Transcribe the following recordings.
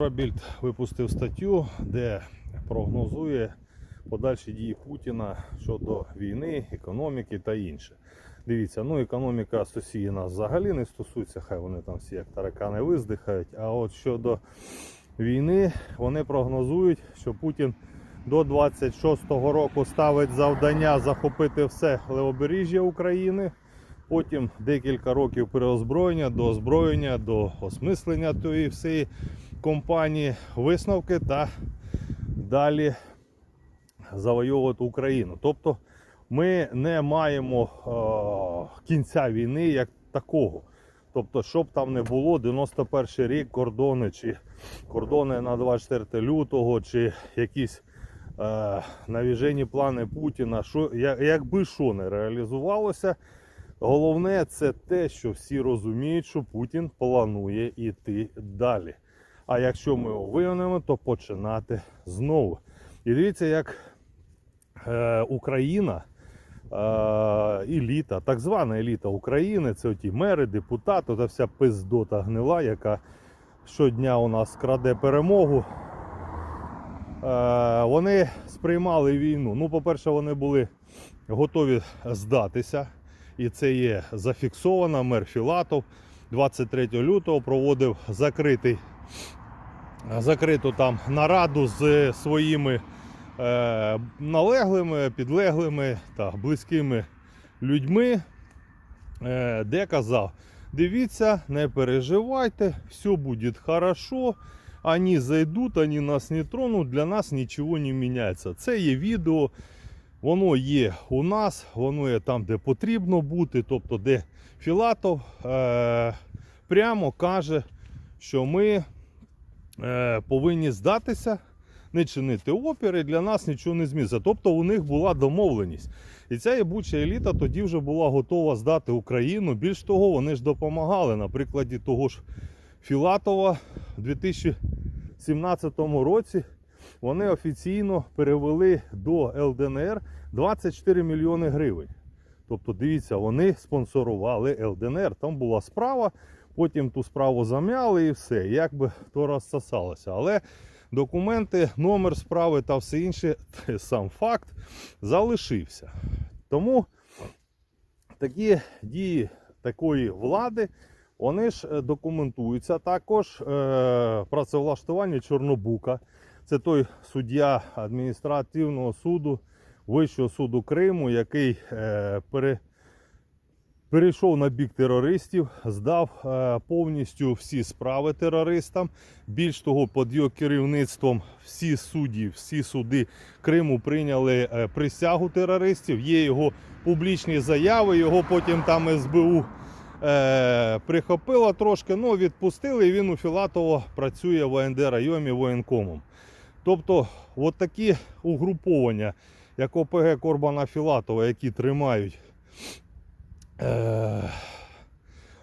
Робільд випустив статтю, де прогнозує подальші дії Путіна щодо війни, економіки та інше. Дивіться, ну економіка Росії нас взагалі не стосується, хай вони там всі як таракани виздихають. А от щодо війни, вони прогнозують, що Путін до 26-го року ставить завдання захопити все левобережжя України. Потім декілька років переозброєння, до озброєння, до осмислення тої всієї компанії, висновки та далі завойовувати Україну. Тобто ми не маємо е, кінця війни як такого. Тобто, щоб там не було, 91 рік кордони, чи кордони на 24 лютого, чи якісь е, навіжені плани Путіна, що, якби що не реалізувалося, головне це те, що всі розуміють, що Путін планує йти далі. А якщо ми його вигонимо, то починати знову. І дивіться, як е, Україна, е, еліта, так звана еліта України, це ті мери, депутати, та вся пиздота гнила, яка щодня у нас краде перемогу. Е, вони сприймали війну. Ну, по-перше, вони були готові здатися. І це є зафіксовано. Мер Філатов 23 лютого проводив закритий закриту там нараду з своїми е, налеглими, підлеглими та близькими людьми, е, де казав: дивіться, не переживайте, все буде хорошо. Они зайдуть, они нас не тронуть, для нас нічого не міняється. Це є відео, воно є у нас, воно є там, де потрібно бути, тобто де Філатов е, прямо каже, що ми повинні здатися, не чинити опіри, для нас нічого не зміниться. Тобто у них була домовленість. І ця єбуча еліта тоді вже була готова здати Україну. Більш того, вони ж допомагали. На прикладі того ж Філатова у 2017 році вони офіційно перевели до ЛДНР 24 мільйони гривень. Тобто, дивіться, вони спонсорували ЛДНР. Там була справа, потім ту справу зам'яли і все. Як би то розсосалося. Але документи, номер справи та все інше, сам факт залишився. Тому такі дії такої влади. Вони ж е, документуються також е, працевлаштування Чорнобука. Це той суддя адміністративного суду Вищого суду Криму, який е, пере, перейшов на бік терористів, здав е, повністю всі справи терористам. Більш того, під його керівництвом всі судді, всі суди Криму прийняли е, присягу терористів. Є його публічні заяви, його потім там СБУ е, прихопила трошки, ну відпустили, і він у Філатова працює в АНД районі воєнкомом. Тобто, от такі угруповання, як ОПГ Корбана Філатова, які тримають,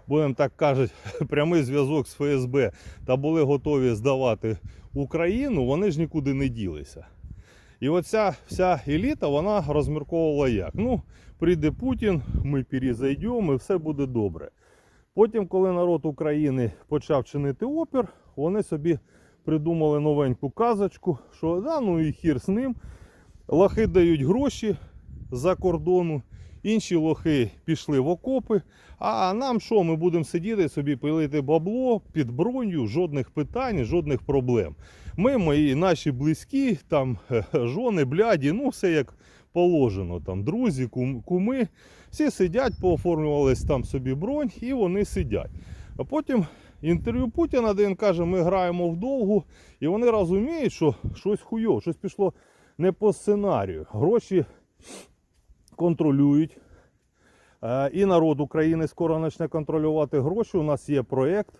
будемо так кажуть, прямий зв'язок з ФСБ та були готові здавати Україну, вони ж нікуди не ділися. І оця вся еліта вона розмірковувала як. Ну, прийде Путін, ми перезайдемо і все буде добре. Потім, коли народ України почав чинити опір, вони собі придумали новеньку казочку, що да, ну і хір з ним. Лохи дають гроші за кордону, інші лохи пішли в окопи. А нам що, ми будемо сидіти собі пилити бабло під броню, жодних питань, жодних проблем. Ми, мої наші близькі, там жони, бляді, ну все як положено. Там друзі, кум- куми, всі сидять, пооформлювались там собі бронь і вони сидять. А потім інтерв'ю Путіна, де він каже, ми граємо вдовгу, і вони розуміють, що щось хуйово, щось пішло не по сценарію. Гроші контролюють. Е, І народ України скоро почне контролювати гроші. У нас є проєкт.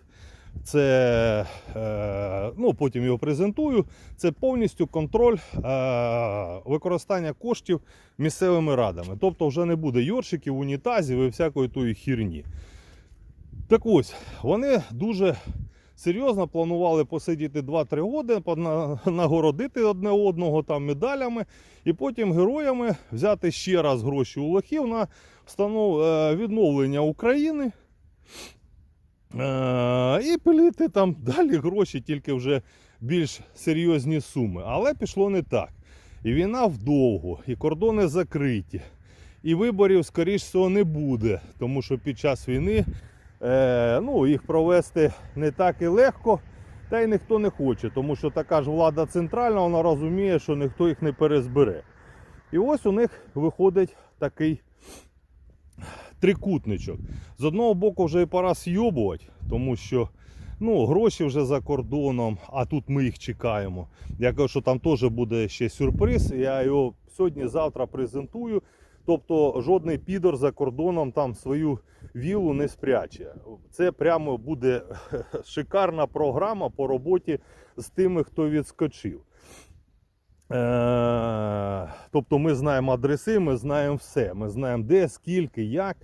Це е, ну, потім його презентую. Це повністю контроль е, використання коштів місцевими радами. Тобто вже не буде йоршиків, унітазів і всякої тої хірні. Так ось, вони дуже серйозно планували посидіти 2-3 роки, подна- нагородити одне одного там медалями, і потім героями взяти ще раз гроші у лохів на встанов... е, відновлення України. Е, І пилити там далі гроші, тільки вже більш серйозні суми. Але пішло не так. І війна вдовго, і кордони закриті. І виборів, скоріш всього, не буде, тому що під час війни е, ну, їх провести не так і легко, та й ніхто не хоче, тому що така ж влада центральна, вона розуміє, що ніхто їх не перезбере. І ось у них виходить такий трикутничок. З одного боку, вже і пора сйобувати, тому що ну, гроші вже за кордоном, а тут ми їх чекаємо. Я кажу, що там теж буде ще сюрприз. Я його сьогодні-завтра презентую. Тобто жодний підор за кордоном там свою вілу не спряче. Це прямо буде шикарна програма по роботі з тими, хто відскочив. Е, Тобто ми знаємо адреси, ми знаємо все. Ми знаємо де, скільки, як.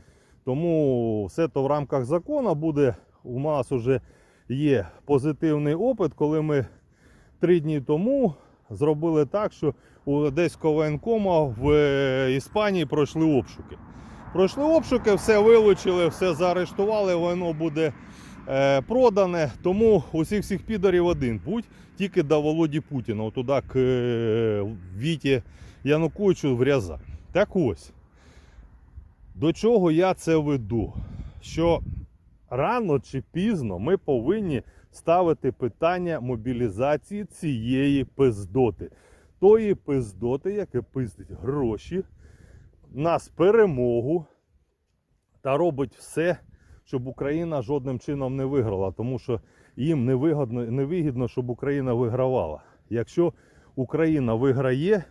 Тому все то в рамках закону буде. У нас вже є позитивний опит, коли ми три дні тому зробили так, що у Одеського воєнкома в е, Іспанії пройшли обшуки. Пройшли обшуки, все вилучили, все заарештували, воно буде е, продане. Тому усіх всіх підарів один путь, тільки до Володі Путіна, туди к е, Віті Януковичу в Рязань. Так ось, до чого я це веду? Що рано чи пізно ми повинні ставити питання мобілізації цієї пиздоти. Тої пиздоти, яке пиздить гроші, нас перемогу та робить все, щоб Україна жодним чином не виграла, тому що їм невигідно, щоб Україна вигравала. Якщо Україна виграє,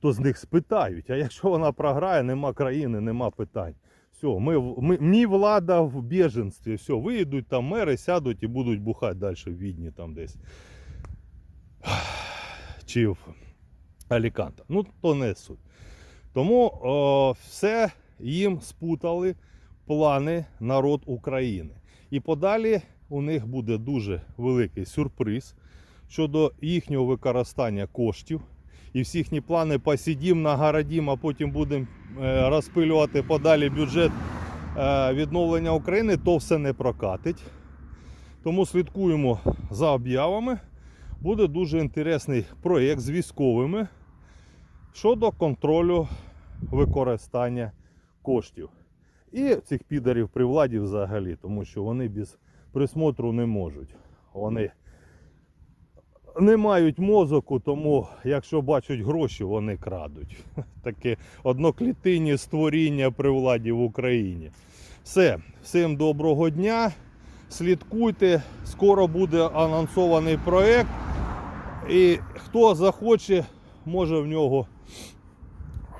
то з них спитають. А якщо вона програє, нема країни, нема питань. Все, ми, ми, мій влада в біженстві. Все, виїдуть там мери, сядуть і будуть бухати далі в Відні там десь. Чи в Аліканта. Ну, то не суть. Тому о, все їм спутали плани народ України. І подалі у них буде дуже великий сюрприз щодо їхнього використання коштів. І всі їхні плани посидім, нагородім, а потім будемо е, розпилювати подалі бюджет е, відновлення України, то все не прокатить. Тому слідкуємо за об'явами. Буде дуже інтересний проєкт з військовими щодо контролю використання коштів. І цих підарів при владі взагалі, тому що вони без присмотру не можуть. Вони не мають мозоку, тому якщо бачать гроші, вони крадуть. Таке одноклітинні створіння при владі в Україні. Все, всім доброго дня. Слідкуйте, скоро буде анонсований проект. І хто захоче, може в нього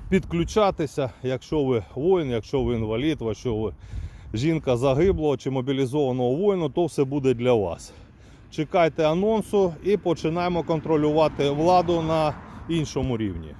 підключатися, якщо ви воїн, якщо ви інвалід, якщо ви жінка загиблого чи мобілізованого воїну, то все буде для вас. Чекайте анонсу і починаємо контролювати владу на іншому рівні.